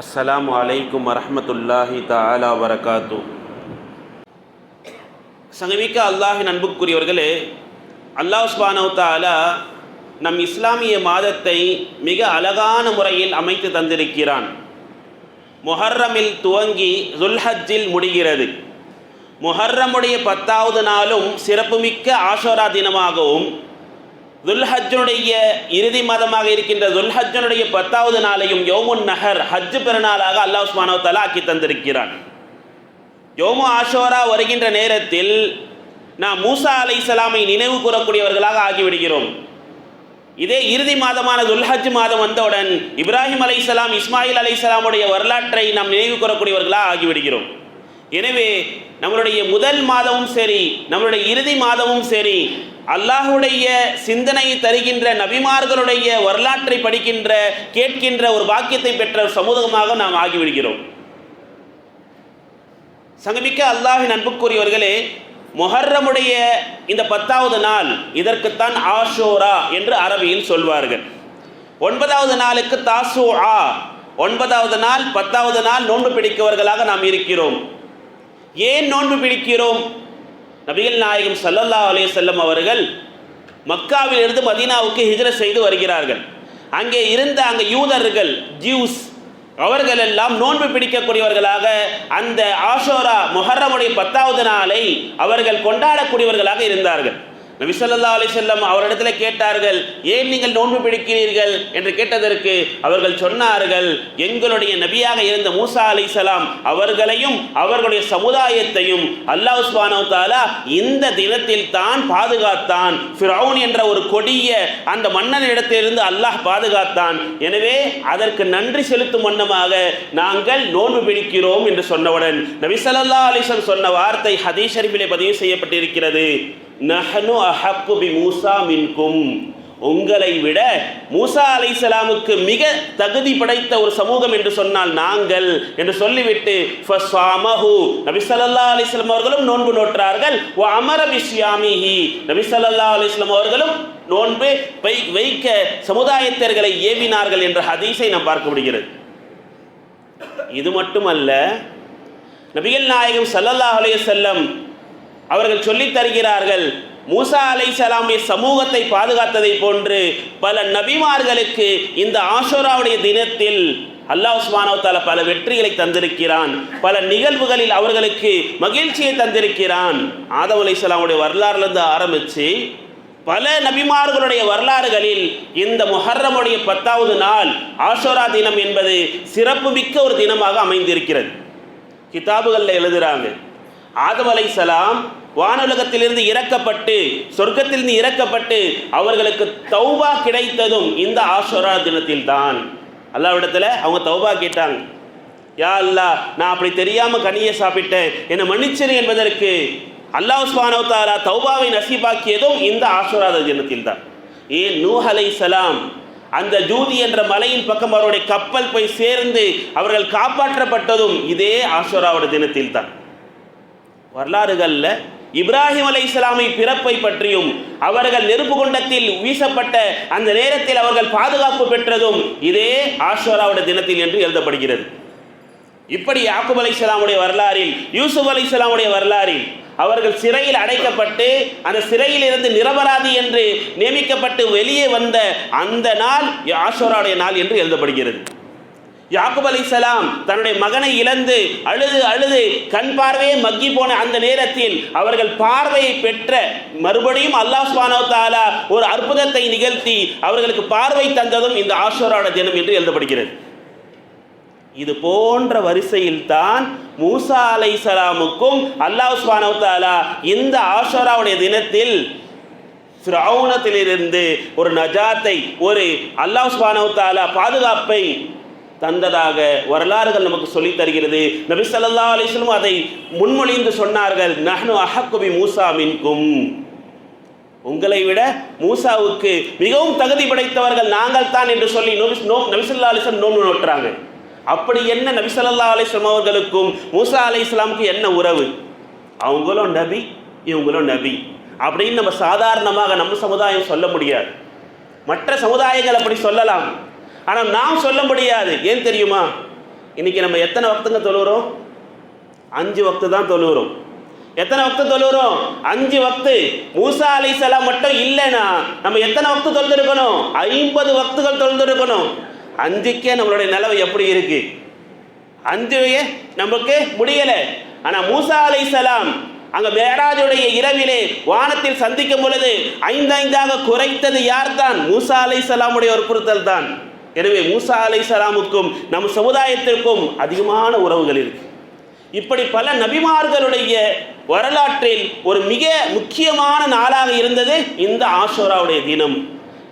அஸ்லாம் அலைக்கும் வரமத்துல்லாஹி தாலா வரகாத்து. சங்கமிக்க அல்லாஹின் நண்புக்குரியவர்களே அல்லாஹ் சுபானவ் தாலா நம் இஸ்லாமிய மாதத்தை மிக அழகான முறையில் அமைத்து தந்திருக்கிறான். முஹர்ரமில் துவங்கி ஜுல்ஹஜ்ஜில் முடிகிறது. முஹர்ரமுடைய பத்தாவது நாளும் சிறப்புமிக்க ஆஷோரா தினமாகவும் துல்ஹஜ்ஜனுடைய இறுதி மாதமாக இருக்கின்ற துல்ஹஜனுடைய பத்தாவது நாளையும் யோமுன் நகர் ஹஜ் பெருநாளாக அல்லாஹ் உஸ்மானோ தலா ஆக்கி தந்திருக்கிறான். யோமு ஆஷோரா வருகின்ற நேரத்தில் நாம் மூசா அலைஹிஸ்ஸலாமை நினைவு கூறக்கூடியவர்களாக ஆகிவிடுகிறோம். இதே இறுதி மாதமான துல்ஹஜ் மாதம் வந்தவுடன் இப்ராஹிம் அலை இஸ்லாம் இஸ்மாயில் அலை இஸ்லாமுடைய வரலாற்றை நாம் நினைவு கூறக்கூடியவர்களாக ஆகிவிடுகிறோம். எனவே நம்மளுடைய முதல் மாதமும் சரி நம்மளுடைய இறுதி மாதமும் சரி அல்லாஹுடைய சிந்தனையை தருகின்ற நபிமார்களுடைய வரலாற்றை படிக்கின்ற கேட்கின்ற ஒரு பாக்கியத்தை பெற்ற சமூகமாக நாம் ஆகிவிடுகிறோம். சங்கமிக்க அல்லாஹின் அன்புக்குரியவர்களே மொஹர்ரமுடைய இந்த பத்தாவது நாள் இதற்குத்தான் ஆஷோரா என்று அரபியில் சொல்வார்கள். ஒன்பதாவது நாளுக்கு தாசோ ஆ ஒன்பதாவது நாள் பத்தாவது நாள் நோன்பு பிடிக்கவர்களாக நாம் இருக்கிறோம். ஏன் நோன்பு பிடிக்கிறோம்? நபிகள் நாயகம் சல்லல்லா அலே செல்லம் அவர்கள் மக்காவில் இருந்து மதீனாவுக்கு ஹிஜ்ரத் செய்து வருகிறார்கள். அங்கே இருந்த அங்கே யூதர்கள் ஜியூஸ் அவர்கள் எல்லாம் நோன்பு பிடிக்கக்கூடியவர்களாக அந்த ஆஷோரா மொஹர்ரமுடைய பத்தாவது நாளை அவர்கள் கொண்டாடக்கூடியவர்களாக இருந்தார்கள். நபிசல்லா அலி செல்லம் அவரிடத்தில் கேட்டார்கள் ஏன் நீங்கள் நோன்பு பிடிக்கிறீர்கள்? என்று கேட்டதற்கு அவர்கள் சொன்னார்கள் எங்களுடைய நபியாக இருந்த மூசா அலைஹிஸ்ஸலாம் அவர்களையும் அவர்களுடைய சமுதாயத்தையும் அல்லாஹ் உஸ்மானோ தாலா இந்த தினத்தில் தான் பாதுகாத்தான். ஃபிரௌன் என்ற ஒரு கொடிய அந்த மன்னனிடத்திலிருந்து அல்லாஹ் பாதுகாத்தான். எனவே அதற்கு நன்றி செலுத்தும் வண்ணமாக நாங்கள் நோன்பு பிடிக்கிறோம் என்று சொன்னவுடன் நபிசல்லா அலிசன் சொன்ன வார்த்தை ஹதீஸ் ஷரீஃபிலே பதிவு செய்யப்பட்டிருக்கிறது. நஹனு அஹப்பு பி மூசா மின்கும். உங்களை விட மூசா அலைசலாமுக்கு மிக தகுதி படைத்த ஒரு சமூகம் என்று சொன்னால் நாங்கள் என்று சொல்லிவிட்டு நபிசல்லா அலிஸ்லாம் அவர்களும் நோன்பு நோற்றார்கள். ஓ அமர பிஸ்யாமிஹி நபிசல்லா அலிஸ்லாம் அவர்களும் நோன்பு வை வைக்க சமுதாயத்தர்களை ஏவினார்கள் என்ற ஹதீஸை நாம் பார்க்க முடிகிறது. இது மட்டுமல்ல நபிகள் நாயகம் சல்லல்லா அலையசல்லம் அவர்கள் சொல்லித் தருகிறார்கள் மூசா அலை சலாமிய சமூகத்தை பாதுகாத்ததை போன்று பல நபிமார்களுக்கு இந்த ஆஷோராவுடைய தினத்தில் அல்லாஹ் உஸ்மானவத்தால பல வெற்றிகளை தந்திருக்கிறான். பல நிகழ்வுகளில் அவர்களுக்கு மகிழ்ச்சியை தந்திருக்கிறான். ஆதவ் அலை சலாமுடைய வரலாறுலேருந்து ஆரம்பித்து பல நபிமார்களுடைய வரலாறுகளில் இந்த முஹர்ரமுடைய பத்தாவது நாள் ஆஷோரா தினம் என்பது சிறப்புமிக்க ஒரு தினமாக அமைந்திருக்கிறது. கிதாபுகளில் எழுதுகிறாங்க ஆதம் அலை சலாம் வானுலகத்திலிருந்து இறக்கப்பட்டு சொர்க்கத்திலிருந்து இறக்கப்பட்டு அவர்களுக்கு தௌபா கிடைத்ததும் இந்த ஆஷோரா தினத்தில் தான் அல்லாவிடத்தில் அவங்க தௌபா கேட்டாங்க. யா அல்லா நான் அப்படி தெரியாமல் கனியை சாப்பிட்டேன். என்னை மன்னிச்சிரு என்பதற்கு அல்லாஹ் உஸ்மானவ் தௌபாவை நசீபாக்கியதும் இந்த ஆசுராத தினத்தில் தான் ஏன்? நூஹ் அலை சலாம் அந்த ஜூதி என்ற மலையின் பக்கம் அவருடைய கப்பல் போய் சேர்ந்து அவர்கள் காப்பாற்றப்பட்டதும் இதே ஆஷோராவோட தினத்தில் தான் வரலாறுகளில் இப்ராஹிம் அலை இஸ்லாமை பிறப்பை பற்றியும் அவர்கள் நெருப்பு குண்டத்தில் வீசப்பட்ட அந்த நேரத்தில் அவர்கள் பாதுகாப்பு பெற்றதும் இதே ஆஷோராவுடைய தினத்தில் என்று எழுதப்படுகிறது. இப்படி யாக்குப் அலை இஸ்லாமுடைய வரலாறில் யூசுப் அலை இஸ்லாமுடைய வரலாறில் அவர்கள் சிறையில் அடைக்கப்பட்டு அந்த சிறையில் இருந்து நிரபராதி என்று நியமிக்கப்பட்டு வெளியே வந்த அந்த நாள் ஆஷோராவுடைய நாள் என்று எழுதப்படுகிறது. யாக்குப் அலி சலாம் தன்னுடைய மகனை இழந்து அழுது அழுது கண் பார்வையே மக்கி போன அந்த நேரத்தில் அவர்கள் பார்வையை பெற்ற மறுபடியும் அல்லாஹ் சுபானோ தாலா ஒரு அற்புதத்தை நிகழ்த்தி அவர்களுக்கு பார்வை தந்ததும் இந்த ஆஷோரான தினம் என்று எழுதப்படுகிறது. இது போன்ற வரிசையில் தான் மூசா அலை சலாமுக்கும் அல்லாஹ் சுபானோ தாலா இந்த ஆஷோராவுடைய தினத்தில் ஃபிரௌனத்திலிருந்து ஒரு நஜாத்தை ஒரு அல்லாஹ் சுபானோ தாலா பாதுகாப்பை தந்ததாக வரலாறுகள் நமக்கு சொல்லித் தருகிறது. நபி சல்லா அலிஸ்லும் அதை முன்மொழிந்து சொன்னார்கள். நஹ்னு அஹக்குபி மூசா மின்கும். உங்களை விட மூசாவுக்கு மிகவும் தகுதி படைத்தவர்கள் நாங்கள் தான் என்று சொல்லி நபி நோ நபிசல்லா அலிஸ்லாம் நோன்பு நோட்டுறாங்க அப்படி என்ன நபிசல்லா அலிஸ்லாம் அவர்களுக்கும் மூசா அலி இஸ்லாமுக்கு என்ன உறவு? அவங்களும் நபி இவங்களும் நபி. அப்படின்னு நம்ம சாதாரணமாக நம்ம சமுதாயம் சொல்ல முடியாது. மற்ற சமுதாயங்கள் அப்படி சொல்லலாம். ஆனால் நாம் சொல்ல முடியாது. ஏன் தெரியுமா? இன்னைக்கு நம்ம எத்தனை வக்துங்க தொழுகிறோம் அஞ்சு வக்து தான் தொழுகிறோம் எத்தனை வக்து தொழுகிறோம் அஞ்சு வக்து. மூசா அலைசலாம் மட்டும் இல்லைன்னா நம்ம எத்தனை வக்து தொழுதுருக்கணும் ஐம்பது வக்துகள் தொழுதுருக்கணும் அஞ்சுக்கே நம்மளுடைய நிலவு எப்படி இருக்கு? அஞ்சு நமக்கு முடியலை. ஆனால் மூசா அலைசலாம் அங்க மேராஜுடைய இரவிலே வானத்தில் சந்திக்கும் பொழுது ஐந்தைந்தாக குறைத்தது யார்தான்? மூசா அலைசலாமுடைய ஒரு பொருத்தல் தான் எனவே மூசா அலை சலாமுக்கும் நம் சமுதாயத்திற்கும் அதிகமான உறவுகள் இருக்கு. இப்படி பல நபிமார்களுடைய வரலாற்றில் ஒரு மிக முக்கியமான நாளாக இருந்தது இந்த ஆஷோராவுடைய தினம்.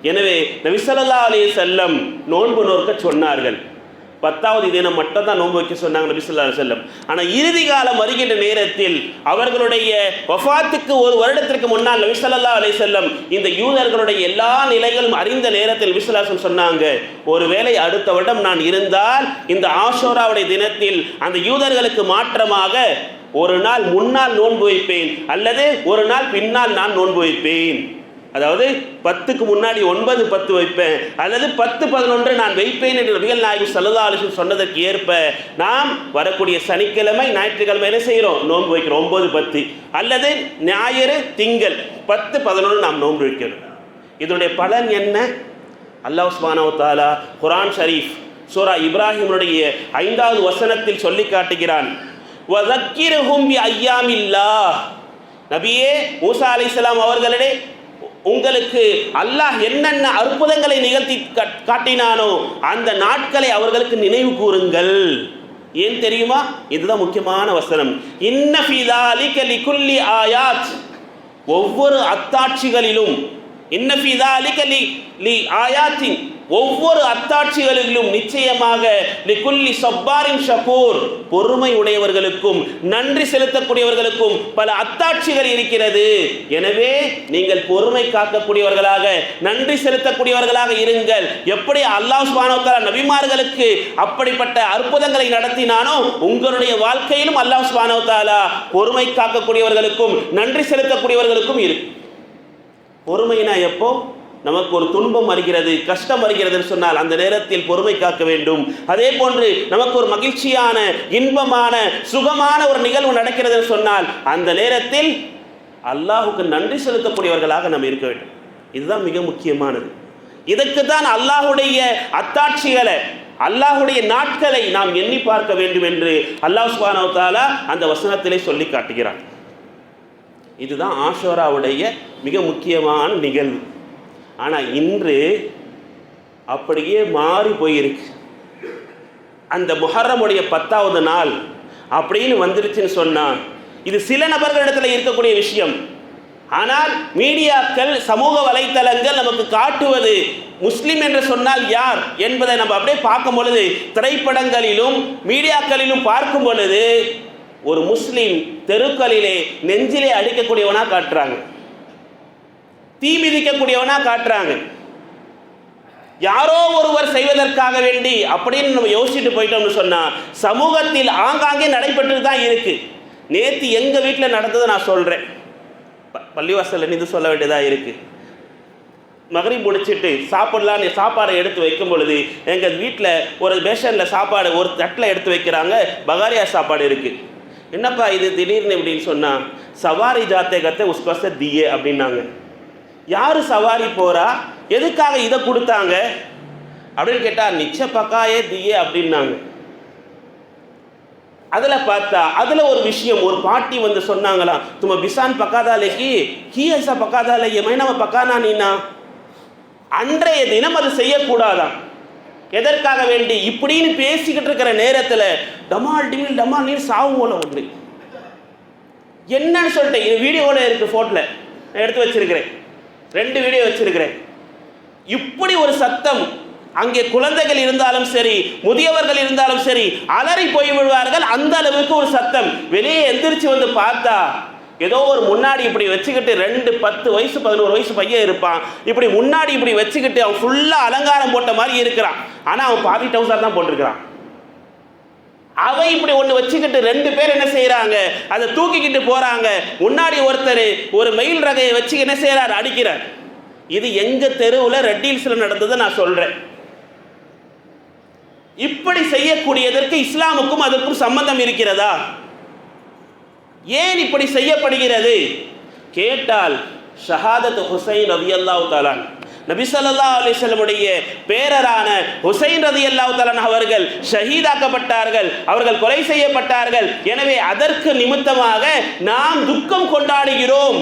எனவே நபிசல்லா அலே செல்லம் நோன்பு நோக்க சொன்னார்கள். பத்தாவது தினம் மட்டும் தான் நோன்பு வைக்க சொன்னாங்க நபி ஸல்லல்லாஹு ஆனால் இறுதி காலம் வருகின்ற நேரத்தில் அவர்களுடைய வஃபாத்துக்கு ஒரு வருடத்திற்கு முன்னால் நபிசல்லா அலை செல்லம் இந்த யூதர்களுடைய எல்லா நிலைகளும் அறிந்த நேரத்தில் நபி சொன்னாங்க ஒருவேளை அடுத்த வருடம் நான் இருந்தால் இந்த ஆஷோராவுடைய தினத்தில் அந்த யூதர்களுக்கு மாற்றமாக ஒரு நாள் முன்னால் நோன்பு வைப்பேன் அல்லது ஒரு நாள் பின்னால் நான் நோன்பு வைப்பேன். அதாவது பத்துக்கு முன்னாடி ஒன்பது பத்து வைப்பேன். அல்லது பத்து பதினொன்று நான் வைப்பேன் என்று நபிகள் நாயகம் சல்லா அலிஸ்லம் சொன்னதற்கு ஏற்ப நாம் வரக்கூடிய சனிக்கிழமை ஞாயிற்றுக்கிழமை என்ன செய்கிறோம்? நோன்பு வைக்கிறோம். ஒன்பது பத்து. அல்லது ஞாயிறு திங்கள். பத்து பதினொன்று நாம் நோன்பு வைக்கிறோம். இதனுடைய பலன் என்ன? அல்லாஹ் சுப்ஹானஹு வ குரான் ஷரீஃப் சூரா இப்ராஹிமுடைய ஐந்தாவது வசனத்தில் சொல்லி காட்டுகிறான். வதக்கிருஹும் நபியே மூசா அலை அவர்களிடையே உங்களுக்கு அல்லாஹ் என்னென்ன அற்புதங்களை நிகழ்த்தி காட்டினானோ அந்த நாட்களை அவர்களுக்கு நினைவு கூறுங்கள். ஏன் தெரியுமா? இதுதான் முக்கியமான வசனம். இன்னஃபி தாலிகலி குல்லி ஆயாத். ஒவ்வொரு அத்தாட்சிகளிலும் இன்னபிதா அலிகலி லி ஆயாத்தின் ஒவ்வொரு அத்தாட்சிகளிலும் நிச்சயமாக லிகுல்லி சப்பாரின் ஷபூர் பொறுமை உடையவர்களுக்கும் நன்றி செலுத்தக்கூடியவர்களுக்கும் பல அத்தாட்சிகள் இருக்கிறது. எனவே நீங்கள் பொறுமை காக்கக்கூடியவர்களாக நன்றி செலுத்தக்கூடியவர்களாக இருங்கள். எப்படி அல்லாஹ் சுபானோத்தால நபிமார்களுக்கு அப்படிப்பட்ட அற்புதங்களை நடத்தினானோ உங்களுடைய வாழ்க்கையிலும் அல்லாஹ் சுபானோத்தாலா பொறுமை காக்கக்கூடியவர்களுக்கும் நன்றி செலுத்தக்கூடியவர்களுக்கும் இருக்கும் பொறுமைனா எப்போ? நமக்கு ஒரு துன்பம் வருகிறது கஷ்டம் வருகிறதுன்னு சொன்னால் அந்த நேரத்தில் பொறுமை காக்க வேண்டும். அதே போன்று நமக்கு ஒரு மகிழ்ச்சியான இன்பமான சுகமான ஒரு நிகழ்வு நடக்கிறதுன்னு சொன்னால் அந்த நேரத்தில் அல்லாஹுக்கு நன்றி செலுத்தக்கூடியவர்களாக நாம் இருக்க வேண்டும். இதுதான் மிக முக்கியமானது. இதற்கு தான் அல்லாஹுடைய அத்தாட்சிகளை அல்லாஹுடைய நாட்களை நாம் எண்ணி பார்க்க வேண்டும் என்று அல்லாஹ் சுபானவத்தாலா அந்த வசனத்திலே சொல்லி காட்டுகிறான். இதுதான் ஆஷோராவுடைய மிக முக்கியமான நிகழ்வு. ஆனால் இன்று அப்படியே மாறி போயிருக்கு. அந்த முஹர்ரமுடைய பத்தாவது நாள் அப்படின்னு வந்துருச்சுன்னு சொன்னால் இது சில நபர்களிடத்தில் இருக்கக்கூடிய விஷயம். ஆனால் மீடியாக்கள் சமூக வலைத்தளங்கள் நமக்கு காட்டுவது முஸ்லீம் என்று சொன்னால் யார் என்பதை நம்ம அப்படியே பார்க்கும் பொழுது திரைப்படங்களிலும் மீடியாக்களிலும் பார்க்கும் பொழுது ஒரு முஸ்லீம் தெருக்களிலே நெஞ்சிலே அடிக்கக்கூடியவனா காட்டுறாங்க. தீ மிதிக்கக்கூடியவனா காட்டுறாங்க. யாரோ ஒருவர் செய்வதற்காக வேண்டி அப்படின்னு நம்ம யோசிச்சுட்டு போயிட்டோம்னு சொன்னா சமூகத்தில் ஆங்காங்கே நடைபெற்று தான் இருக்கு. நேத்து எங்க வீட்டில் நடந்ததை நான் சொல்றேன். ப- பள்ளிவாசல்ல இது சொல்ல வேண்டியதாக இருக்கு. மகரி முடிச்சிட்டு சாப்பிடலான்னு சாப்பாடை எடுத்து வைக்கும் பொழுது எங்கள் வீட்டில் ஒரு பேஷனில் சாப்பாடு ஒரு தட்டில் எடுத்து வைக்கிறாங்க. பகாரியா சாப்பாடு இருக்குது என்னப்பா இது திடீர்னு இப்படின்னு சொன்னால் சவாரி ஜாத்தகத்தை உஸ்கோச தியே அப்படின்னாங்க. யார் சவாரி போகிறா எதுக்காக இதை கொடுத்தாங்க? அப்படின்னு கேட்டால் நிச்ச பக்காயே தியே அப்படின்னாங்க. அதில் பார்த்தா அதில் ஒரு விஷயம் ஒரு பாட்டி வந்து சொன்னாங்களாம் தும்ம பிசான் பக்காதாலேக்கு கீ ஐசா பக்காதாலே மைனவ பக்கானா நீனா? அன்றைய தினம் அது செய்யக்கூடாதான் எதற்காக வேண்டி? இப்படின்னு பேசிக்கிட்டு இருக்கிற நேரத்தில் டமால் டிமில் டமால் நீர் சாவு போல ஒன்று என்னன்னு சொல்லிட்டு இது வீடியோவில் இருக்கு ஃபோட்டில் நான் எடுத்து வச்சிருக்கிறேன். ரெண்டு வீடியோ வச்சிருக்கிறேன். இப்படி ஒரு சத்தம் அங்கே குழந்தைகள் இருந்தாலும் சரி முதியவர்கள் இருந்தாலும் சரி அலறி போய் விடுவார்கள் அந்த அளவுக்கு ஒரு சத்தம். வெளியே எந்திரிச்சு வந்து பார்த்தா ஏதோ ஒரு முன்னாடி இப்படி வச்சுக்கிட்டு ரெண்டு பத்து வயசு பதினோரு வயசு பையன் இருப்பான். இப்படி முன்னாடி இப்படி வச்சுக்கிட்டு அவன் ஃபுல்லாக அலங்காரம் போட்ட மாதிரி இருக்கிறான். ஆனால் அவன் பாதி டவுசர் தான் போட்டிருக்கிறான். அவன் இப்படி ஒன்று வச்சுக்கிட்டு ரெண்டு பேர் என்ன செய்கிறாங்க அதை தூக்கிக்கிட்டு போகிறாங்க முன்னாடி ஒருத்தர் ஒரு மயில் ரகையை வச்சு என்ன செய்கிறார் அடிக்கிறார். இது எங்கள் தெருவில் ரெட்டீல்ஸில் நடந்ததை நான் சொல்கிறேன் இப்படி செய்யக்கூடியதற்கு இஸ்லாமுக்கும் அதற்கும் சம்பந்தம் இருக்கிறதா? ஏன் இப்படி செய்யப்படுகிறது? கேட்டால் ஷஹாதத் ஹுசைன் ரதியல்லாஹு தாலான் நபி ஸல்லல்லாஹு அலைஹி பேரரான ஹுசைன் ரதியல்லாஹு தாலான் அவர்கள் ஷஹீதாக்கப்பட்டார்கள் அவர்கள் கொலை செய்யப்பட்டார்கள். எனவே அதற்கு நிமித்தமாக நாம் துக்கம் கொண்டாடுகிறோம்.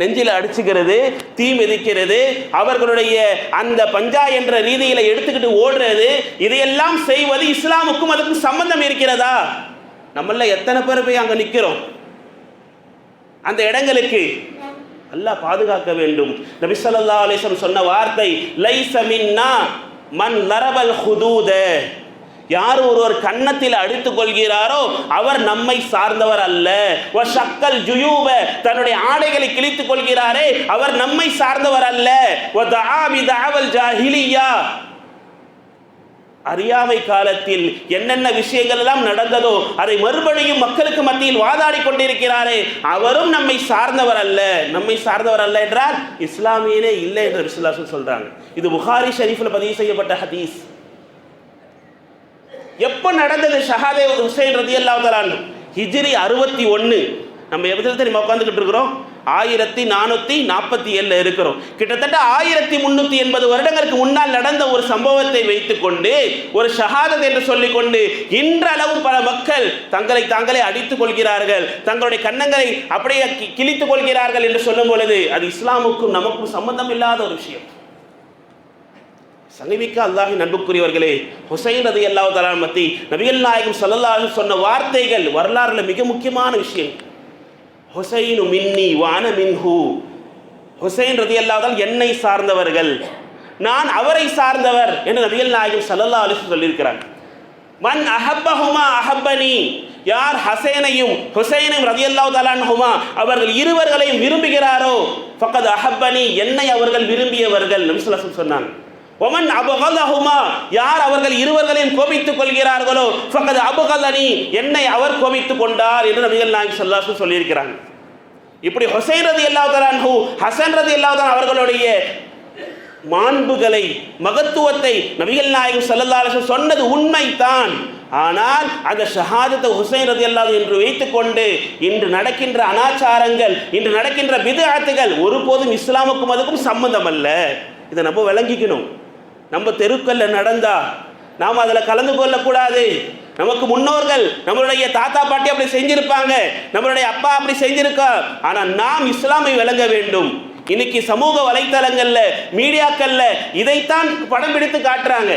நெஞ்சில் அடிச்சுக்கிறது தீ மிதிக்கிறது அவர்களுடைய அந்த பஞ்சா என்ற ரீதியில எடுத்துக்கிட்டு ஓடுறது இதையெல்லாம் செய்வது இஸ்லாமுக்கும் அதுக்கும் சம்பந்தம் இருக்கிறதா? நம்மள எத்தனை பேர் போய் அங்க நிக்கிறோம்? அந்த இடங்களுக்கு அல்லாஹ் பாதுகாக்க வேண்டும். நபி சொல்லா அலைஹி சொன்ன வார்த்தை லை மின்னா மன் லரபல் ஹுதூத. யார் ஒருவர் கன்னத்தில் அடித்துக் கொள்கிறாரோ அவர் நம்மை சார்ந்தவர் அல்ல. சக்கல் ஷக்கல் ஜுயூப. தன்னுடைய ஆடைகளை கிழித்துக் கொள்கிறாரே அவர் நம்மை சார்ந்தவர் அல்ல. ஜாஹிலியா. அறியாமை காலத்தில் என்னென்ன விஷயங்கள் எல்லாம் நடந்ததோ அதை மறுபடியும் மக்களுக்கு மத்தியில் வாதாடி கொண்டிருக்கிறாரே அவரும் நம்மை சார்ந்தவர் அல்ல. நம்மை சார்ந்தவர் அல்ல என்றால் இஸ்லாமியனே இல்லை என்று விசுவாசம் சொல்றாங்க. இது புகாரி ஷரீஃபில் பதிவு செய்யப்பட்ட ஹதீஸ். எப்போ நடந்தது? ஷஹாதே ஹுசைன் ரதி அல்லாஹான் ஹிஜ்ரி அறுபத்தி ஒன்று நம்ம எவ்வளவு தெரியுமா உட்காந்துக்கிட்டு இருக்கிறோம். ஆயிரத்தி நானூற்றி நாற்பத்தி ஏழில் இருக்கிறோம். கிட்டத்தட்ட ஆயிரத்தி முந்நூற்றி எண்பது வருடங்களுக்கு முன்னால் நடந்த ஒரு சம்பவத்தை வைத்துக்கொண்டு ஒரு ஷஹாதத் என்று சொல்லிக்கொண்டு இன்றளவு பல மக்கள் தங்களை தாங்களே அடித்துக் கொள்கிறார்கள். தங்களுடைய கன்னங்களை அப்படியே கிழித்துக் கொள்கிறார்கள் என்று சொல்லும் பொழுது அது இஸ்லாமுக்கும் நமக்கும் சம்பந்தம் இல்லாத ஒரு விஷயம். சங்கமிக்க அல்லாஹி நண்புக்குரியவர்களே ஹுசைன் ரதி அல்லாஹ் தலான் மத்தி நபிகள் நாயகம் ஸல்லல்லாஹு சொன்ன வார்த்தைகள் வரலாறுல மிக முக்கியமான விஷயம். ஹுசைனு மின்னி வான மின்ஹு. ஹுசைன் ரதி அல்லாதால் என்னை சார்ந்தவர்கள். நான் அவரை சார்ந்தவர் என்று நபிகள் நாயகம் சல்லல்லா அலிசு சொல்லியிருக்கிறாங்க. சொல்லியிருக்கிறார் மன் அஹப்பஹுமா அஹப்பனி. யார் ஹசேனையும் ஹுசைனையும் ரதியல்லாஹு தலான்ஹுமா அவர்கள் இருவர்களையும் விரும்புகிறாரோ ஃபக்கத் அஹப்பனி. என்னை அவர்கள் விரும்பியவர்கள் நபி சொன்னாங்க. ஒமன் அபகலஹுமா யார் அவர்கள் இருவர்களையும் கோபித்துக் கொள்கிறார்களோ ஃபக்கத் அபகலனி என்னை அவர் கோபித்துக் கொண்டார் என்று நபிகள் நாயக் ஸல்லல்லாஹு சொல்லியிருக்கிறாங்க. இப்படி ஹொசைன் ரதி ஹூ ஹசன் ரதி அல்லாஹ் அவர்களுடைய மாண்புகளை மகத்துவத்தை நபிகள் நாயகம் ஸல்லல்லாஹு சொன்னது உண்மைதான். ஆனால் அந்த ஷஹாதத்தை ஹுசைன் ரதியல்லாஹு என்று வைத்துக்கொண்டு இன்று நடக்கின்ற அனாச்சாரங்கள் இன்று நடக்கின்ற விதாத்துகள் ஒருபோதும் இஸ்லாமுக்கும் அதுக்கும் சம்மந்தம் அல்ல இதை நம்ம விளங்கிக்கணும். நம்ம தெருக்கல்ல நடந்தா நாம் அதில் கலந்து கொள்ளக்கூடாது. நமக்கு முன்னோர்கள் நம்மளுடைய தாத்தா பாட்டி அப்படி செஞ்சிருப்பாங்க. நம்மளுடைய அப்பா அப்படி செஞ்சிருக்கா. ஆனால் நாம் இஸ்லாமை விளங்க வேண்டும். இன்னைக்கு சமூக வலைத்தளங்கள்ல மீடியாக்கள்ல இதைத்தான் படம் பிடித்து காட்டுறாங்க.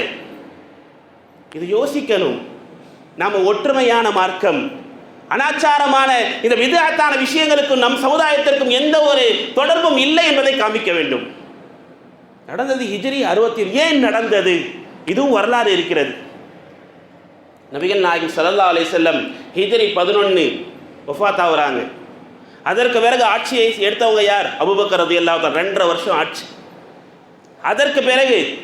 இது யோசிக்கணும். நாம ஒற்றுமையான மார்க்கம் அனாச்சாரமான இந்த விதத்தான விஷயங்களுக்கும் நம் சமுதாயத்திற்கும் எந்த ஒரு தொடர்பும் இல்லை என்பதை காமிக்க வேண்டும். நடந்தது ஹிஜ்ரி அறுபத்தில் ஏன் நடந்தது? இதுவும் வரலாறு இருக்கிறது. நபிகள் நாயகம் சல்லா அலைஹி செல்லம் ஹிஜ்ரி பதினொன்று ஒஃபாத் ஆகுறாங்க. அதற்கு பிறகு ஆட்சியை எடுத்தவங்க யார்? அபூபக்கர் ரலியல்லாஹு ரெண்டரை வருஷம் ஆட்சி. அதற்கு பிறகு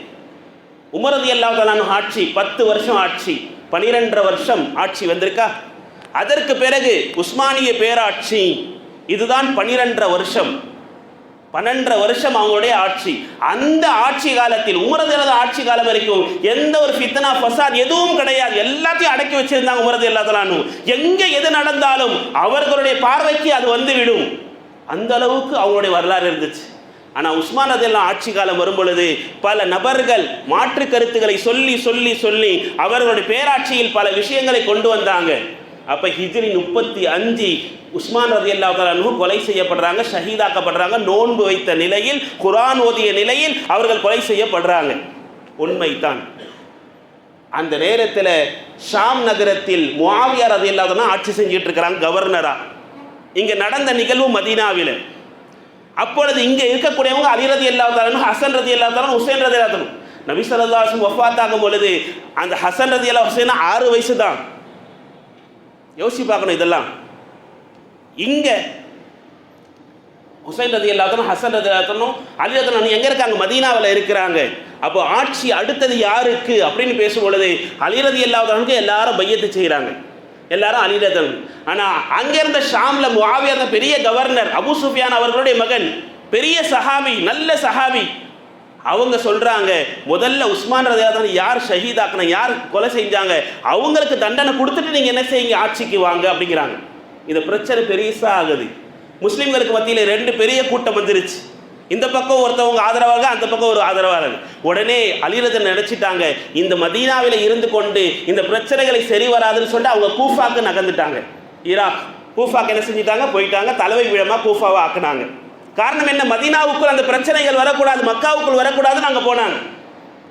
உமரது ரலியல்லாஹு ஆட்சி பத்து வருஷம் ஆட்சி பனிரெண்டரை வருஷம் ஆட்சி வந்திருக்கா? அதற்கு பிறகு உஸ்மானிய பேராட்சி இதுதான் பனிரெண்டரை வருஷம். பன்னெண்டரை வருஷம் அவங்களுடைய ஆட்சி. அந்த ஆட்சி காலத்தில் உமரது ஆட்சி காலம் வரைக்கும் எந்த ஒரு ஃபித்னா ஃபசாத் எதுவும் கிடையாது. எல்லாத்தையும் அடக்கி வச்சிருந்தாங்க உமரது இல்லாதலானு எங்க எது நடந்தாலும் அவர்களுடைய பார்வைக்கு அது வந்து விடும் அந்த அளவுக்கு அவங்களுடைய வரலாறு இருந்துச்சு. ஆனால் உஸ்மான் அதெல்லாம் ஆட்சி காலம் வரும் பொழுது பல நபர்கள் மாற்று கருத்துக்களை சொல்லி சொல்லி சொல்லி அவர்களுடைய பேராட்சியில் பல விஷயங்களை கொண்டு வந்தாங்க. அப்போ ஹிஜ்ரி முப்பத்தி அஞ்சு உஸ்மான் ரதி அல்லாஹு கொலை செய்யப்படுறாங்க ஷஹீதாக்கப்படுறாங்க நோன்பு வைத்த நிலையில் குரான் ஓதிய நிலையில் அவர்கள் கொலை செய்யப்படுறாங்க. உண்மைதான். அந்த நேரத்தில் ஷாம் நகரத்தில் முவாவியார் ரதி அல்லாஹ் ஆட்சி செஞ்சுட்டு இருக்கிறாங்க கவர்னரா. இங்கே நடந்த நிகழ்வு மதீனாவில். அப்பொழுது இங்கே இருக்கக்கூடியவங்க அலி ரதி அல்லாஹ் ஹசன் ரதி அல்லாஹ் உசேன் ரதி இல்லாதனும் நபி ஸல்லல்லாஹு அலைஹி ஆகும் பொழுது அந்த ஹசன் ரதி அல்லாஹ் ஹுசேன் ஆறு வயசு தான். யோசிச்சு பார்க்கணும் இதெல்லாம். இங்கே ஹுசைன் ரதி அல்லாத்தனும் ஹசன் ரதி அல்லாத்தனும் அலி ரத்தனும் எங்கே இருக்காங்க? மதீனாவில் இருக்கிறாங்க. அப்போ ஆட்சி அடுத்தது யாருக்கு அப்படின்னு பேசும்பொழுது அலி ரதி அல்லாத்தனுக்கு எல்லாரும் பையத்தை செய்கிறாங்க எல்லாரும் அலி ரதன் ஆனால் அங்கேருந்த ஷாமில் ஷாம்ல பெரிய கவர்னர் அபு சுஃபியான் அவர்களுடைய மகன் பெரிய சஹாபி நல்ல சஹாபி அவங்க சொல்கிறாங்க முதல்ல உஸ்மான் ரதையாதான் யார் ஷஹீதாக்கணும் யார் கொலை செஞ்சாங்க அவங்களுக்கு தண்டனை கொடுத்துட்டு நீங்கள் என்ன செய்யுங்க ஆட்சிக்கு வாங்க அப்படிங்கிறாங்க. இந்த பிரச்சனை பெருசாக ஆகுது. முஸ்லீம்களுக்கு மத்தியில் ரெண்டு பெரிய கூட்டம் வந்துருச்சு. இந்த பக்கம் ஒருத்தவங்க ஆதரவாக அந்த பக்கம் ஒரு ஆதரவாளர் உடனே அலிரதன் நினைச்சிட்டாங்க இந்த மதீனாவில் இருந்து கொண்டு இந்த பிரச்சனைகளை சரி வராதுன்னு சொல்லிட்டு அவங்க கூஃபாக்கு நகர்ந்துட்டாங்க. ஈராக் கூஃபாக்கு என்ன செஞ்சிட்டாங்க? போயிட்டாங்க தலைமை விழமாக கூஃபாவை ஆக்குனாங்க. காரணம் என்ன? மதீனாவுக்குள் அந்த பிரச்சனைகள் வரக்கூடாது மக்காவுக்குள் வரக்கூடாதுன்னு அங்கே போனாங்க.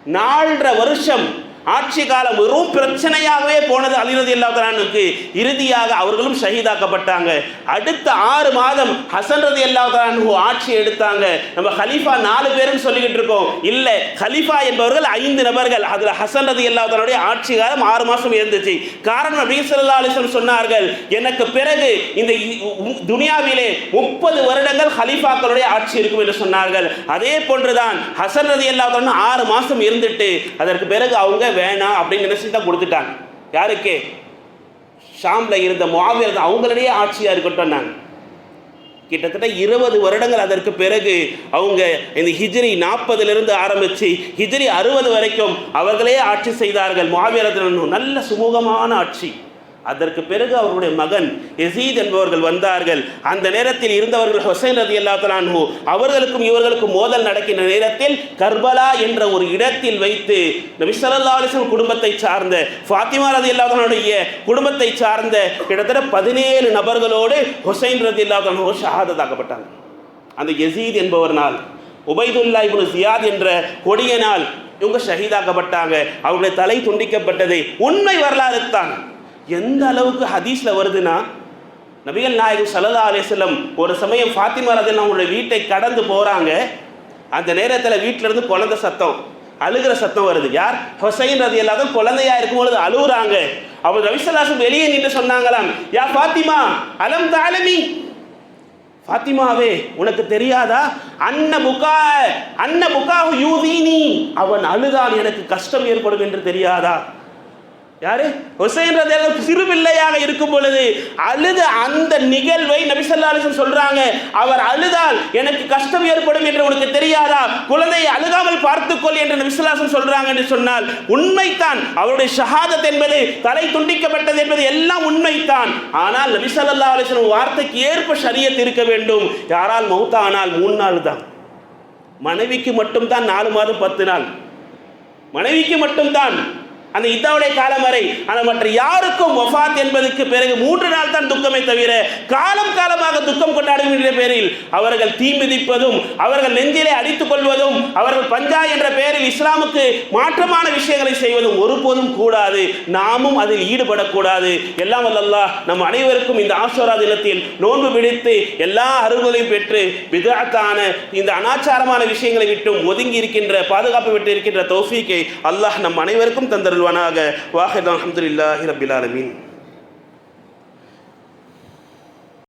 நாலரை வருஷம் ஆட்சி காலம் வெறும் பிரச்சனையாகவே போனது அலிரதி அல்லாத்தலானுக்கு இறுதியாக அவர்களும் ஷஹீதாக்கப்பட்டாங்க. அடுத்த ஆறு மாதம் ஹசன் ரதி அல்லாத்தலானு ஆட்சி எடுத்தாங்க. நம்ம ஹலீஃபா நாலு பேரும் சொல்லிக்கிட்டு இருக்கோம். இல்ல ஹலீஃபா என்பவர்கள் ஐந்து நபர்கள். அதுல ஹசன் ரதி அல்லாத்தனுடைய ஆட்சி காலம் ஆறு மாசம் இருந்துச்சு. காரணம் நபி ஸல்லல்லாஹு சொன்னார்கள் எனக்கு பிறகு இந்த துனியாவிலே முப்பது வருடங்கள் ஹலீஃபாக்களுடைய ஆட்சி இருக்கும் என்று சொன்னார்கள். அதே போன்றுதான் ஹசன் ரதி அல்லாத்தன் ஆறு மாசம் இருந்துட்டு அதற்கு பிறகு அவங்க வேணாம் அப்படின்னு நினச்சி தான் கொடுத்துட்டாங்க. யாருக்கு? ஷாம்ல இருந்த முஆவியர் அவங்களிடையே ஆட்சியாக இருக்கட்டும் நாங்கள் கிட்டத்தட்ட இருபது வருடங்கள் அதற்கு பிறகு அவங்க இந்த ஹிஜ்ரி நாற்பதுலேருந்து ஆரம்பித்து ஹிஜ்ரி அறுபது வரைக்கும் அவர்களே ஆட்சி செய்தார்கள். மாவீரத்தில் நல்ல சுமூகமான ஆட்சி. அதற்கு பிறகு அவருடைய மகன் எசீத் என்பவர்கள் வந்தார்கள். அந்த நேரத்தில் இருந்தவர்கள் ஹொசைன் ரதி அல்லாத்தலான்ஹு அவர்களுக்கும் இவர்களுக்கும் மோதல் நடக்கின்ற நேரத்தில் கர்பலா என்ற ஒரு இடத்தில் வைத்து நபி ஸல்லல்லாஹு குடும்பத்தை சார்ந்த ஃபாத்திமா ரதி அல்லாத்தனுடைய குடும்பத்தை சார்ந்த கிட்டத்தட்ட பதினேழு நபர்களோடு ஹொசைன் ரதி அல்லாத்தனு ஷஹாதத்தாக்கப்பட்டாங்க. அந்த எசீத் என்பவர்னால் உபைதுல்லா இப்னு ஜியாத் என்ற கொடியனால் இவங்க ஷஹீதாக்கப்பட்டாங்க. அவருடைய தலை துண்டிக்கப்பட்டது உண்மை வரலாறு தான். எந்த அளவுக்கு ஹதீஸில் வருதுன்னா நபிகள் நாயகம் ஸல்லல்லாஹு அலைஹி ஒரு சமயம் ஃபாத்திமா ரதன் அவங்களோட வீட்டை கடந்து போறாங்க. அந்த நேரத்தில் வீட்டிலேருந்து குழந்த குழந்தை சத்தம் அழுகிற சத்தம் வருது. யார்? ஹொசைன் ரதி தான் குழந்தையா இருக்கும் பொழுது அழுகுறாங்க அவர் ரவிசலாசம் வெளியே நின்று சொன்னாங்களாம் யா ஃபாத்திமா அலம் தாலமி? ஃபாத்திமாவே உனக்கு தெரியாதா? அன்ன புகா அன்ன புகாஹு யூதீனி. அவன் அழுதான் எனக்கு கஷ்டம் ஏற்படும் என்று தெரியாதா? யாரு? ஹுசைன் ரதியல்லாஹு சிறு பிள்ளையாக இருக்கும் பொழுது அழுத அந்த நிகழ்வை நபிசல்லா ஸல்லல்லாஹு சொல்றாங்க. அவர் அழுதால் எனக்கு கஷ்டம் ஏற்படும் என்று உனக்கு தெரியாதா? குழந்தையை அழுகாமல் பார்த்துக்கொள் என்று நபிசல்லாசன் சொல்றாங்க என்று சொன்னால் உண்மைத்தான் அவருடைய ஷஹாதத் என்பது தலை துண்டிக்கப்பட்டது என்பது எல்லாம் உண்மைத்தான் ஆனால் நபிசல்லா அலிசன் வார்த்தைக்கு ஏற்ப சரியத் இருக்க வேண்டும். யாரால் மௌத்தானால் மூணு நாள் தான். மனைவிக்கு மட்டும்தான் நாலு மாதம் பத்து நாள். மனைவிக்கு மட்டும்தான். அந்த இதாவுடைய காலம் வரை. ஆனால் மற்ற யாருக்கும் வஃபாத் என்பதற்கு பிறகு மூன்று நாள் தான் துக்கமே தவிர காலம் காலமாக துக்கம் கொண்டாடுகின்ற பேரில் அவர்கள் தீ மிதிப்பதும் அவர்கள் நெஞ்சிலே அடித்துக் கொள்வதும் அவர்கள் பஞ்சா என்ற பெயரில் இஸ்லாமுக்கு மாற்றமான விஷயங்களை செய்வதும் ஒருபோதும் கூடாது. நாமும் அதில் ஈடுபடக்கூடாது. எல்லாம் வல்லல்லாஹ் நம் அனைவருக்கும் இந்த ஆசோரா தினத்தில் நோன்பு பிடித்து எல்லா அருள்களையும் பெற்று விதாத்தான இந்த அனாச்சாரமான விஷயங்களை விட்டும் ஒதுங்கி இருக்கின்ற பாதுகாப்பு விட்டு இருக்கின்ற தௌஃபீக்கை அல்லாஹ் நம் அனைவருக்கும் الونا گئے واخر الحمد للہ رب العالمین